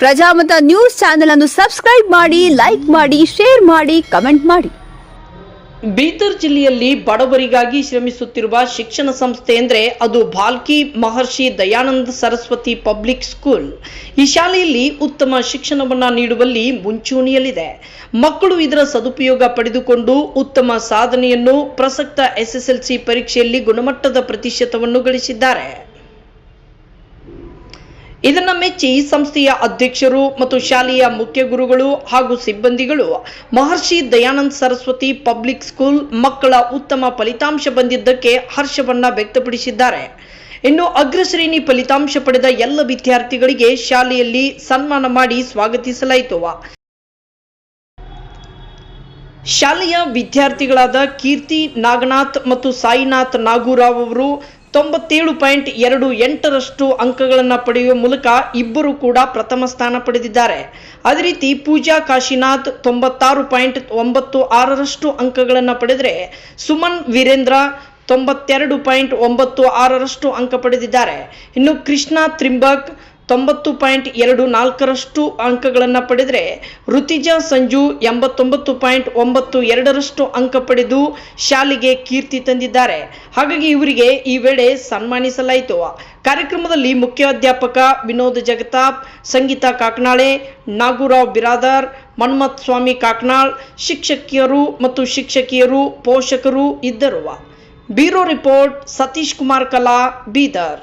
Prajamata news channel ಅನ್ನು subscribe ಮಾಡಿ, like ಮಾಡಿ, ಶೇರ್ ಮಾಡಿ, ಕಮೆಂಟ್ ಮಾಡಿ. ಬೀದರ್ ಜಿಲ್ಲೆಯಲ್ಲಿ ಬಡವರಿಗಾಗಿ ಶ್ರಮಿಸುತ್ತಿರುವ ಶಿಕ್ಷಣ ಸಂಸ್ಥೆ ಅಂದರೆ ಅದು ಭಾಲ್ಕಿ ಮಹರ್ಷಿ ದಯಾನಂದ ಸರಸ್ವತಿ ಪಬ್ಲಿಕ್ ಸ್ಕೂಲ್. ಈ ಶಾಲೆಯಲ್ಲಿ ಉತ್ತಮ ಶಿಕ್ಷಣವನ್ನು ನೀಡುವಲ್ಲಿ ಮುಂಚೂಣಿಯಲ್ಲಿದೆ. ಮಕ್ಕಳು ಇದರ ಸದುಪಯೋಗ ಪಡೆದುಕೊಂಡು ಉತ್ತಮ ಸಾಧನೆಯನ್ನು ಪ್ರಸಕ್ತ ಎಸ್ಎಸ್ಎಲ್ಸಿ ಪರೀಕ್ಷೆಯಲ್ಲಿ ಗುಣಮಟ್ಟದ ಪ್ರತಿಶತವನ್ನು ಗಳಿಸಿದ್ದಾರೆ. ಇದನ್ನ ಮೆಚ್ಚಿ ಸಂಸ್ಥೆಯ ಅಧ್ಯಕ್ಷರು ಮತ್ತು ಶಾಲೆಯ ಮುಖ್ಯ ಗುರುಗಳು ಹಾಗೂ ಸಿಬ್ಬಂದಿಗಳು ಮಹರ್ಷಿ ದಯಾನಂದ ಸರಸ್ವತಿ ಪಬ್ಲಿಕ್ ಸ್ಕೂಲ್ ಮಕ್ಕಳ ಉತ್ತಮ ಫಲಿತಾಂಶ ಬಂದಿದ್ದಕ್ಕೆ ಹರ್ಷವನ್ನ ವ್ಯಕ್ತಪಡಿಸಿದ್ದಾರೆ. ಇನ್ನು ಅಗ್ರಶ್ರೇಣಿ ಫಲಿತಾಂಶ ಪಡೆದ ಎಲ್ಲ ವಿದ್ಯಾರ್ಥಿಗಳಿಗೆ ಶಾಲೆಯಲ್ಲಿ ಸನ್ಮಾನ ಮಾಡಿ ಸ್ವಾಗತಿಸಲಾಯಿತು. ಶಾಲೆಯ ವಿದ್ಯಾರ್ಥಿಗಳಾದ ಕೀರ್ತಿ ನಾಗನಾಥ್ ಮತ್ತು ಸಾಯಿನಾಥ್ ನಾಗೂರಾವ್ ಅವರು ತೊಂಬತ್ತೇಳು ಪಾಯಿಂಟ್ ಎರಡು ಎಂಟರಷ್ಟು ಅಂಕಗಳನ್ನು ಪಡೆಯುವ ಮೂಲಕ ಇಬ್ಬರು ಕೂಡ ಪ್ರಥಮ ಸ್ಥಾನ ಪಡೆದಿದ್ದಾರೆ. ಅದೇ ರೀತಿ ಪೂಜಾ ಕಾಶಿನಾಥ್ ತೊಂಬತ್ತಾರು ಪಾಯಿಂಟ್ ಒಂಬತ್ತು ಆರರಷ್ಟು ಅಂಕಗಳನ್ನು ಪಡೆದರೆ ಸುಮನ್ ವೀರೇಂದ್ರ ತೊಂಬತ್ತೆರಡು ಪಾಯಿಂಟ್ ಒಂಬತ್ತು ಆರರಷ್ಟು ಅಂಕ ಪಡೆದಿದ್ದಾರೆ. ಇನ್ನು ಕೃಷ್ಣ ತ್ರಿಂಬಕ್ ತೊಂಬತ್ತು ಪಾಯಿಂಟ್ ಎರಡು ನಾಲ್ಕರಷ್ಟು ಅಂಕಗಳನ್ನು ಪಡೆದರೆ ಋತಿಜಾ ಸಂಜು ಎಂಬತ್ತೊಂಬತ್ತು ಪಾಯಿಂಟ್ ಒಂಬತ್ತು ಎರಡರಷ್ಟು ಅಂಕ ಪಡೆದು ಶಾಲೆಗೆ ಕೀರ್ತಿ ತಂದಿದ್ದಾರೆ. ಹಾಗಾಗಿ ಇವರಿಗೆ ಈ ವೇಳೆ ಸನ್ಮಾನಿಸಲಾಯಿತು. ಕಾರ್ಯಕ್ರಮದಲ್ಲಿ ಮುಖ್ಯಾಧ್ಯಾಪಕ ವಿನೋದ್ ಜಗತಾಪ್, ಸಂಗೀತಾ ಕಾಕ್ನಾಳೆ, ನಾಗೂರಾವ್ ಬಿರಾದರ್, ಮನ್ಮಥ್ ಸ್ವಾಮಿ ಕಾಕ್ನಾಳ್, ಶಿಕ್ಷಕಿಯರು ಮತ್ತು ಶಿಕ್ಷಕಿಯರು, ಪೋಷಕರು ಇದ್ದರು. ಬ್ಯೂರೋ ರಿಪೋರ್ಟ್ ಸತೀಶ್ ಕುಮಾರ್ ಕಲಾ, ಬೀದರ್.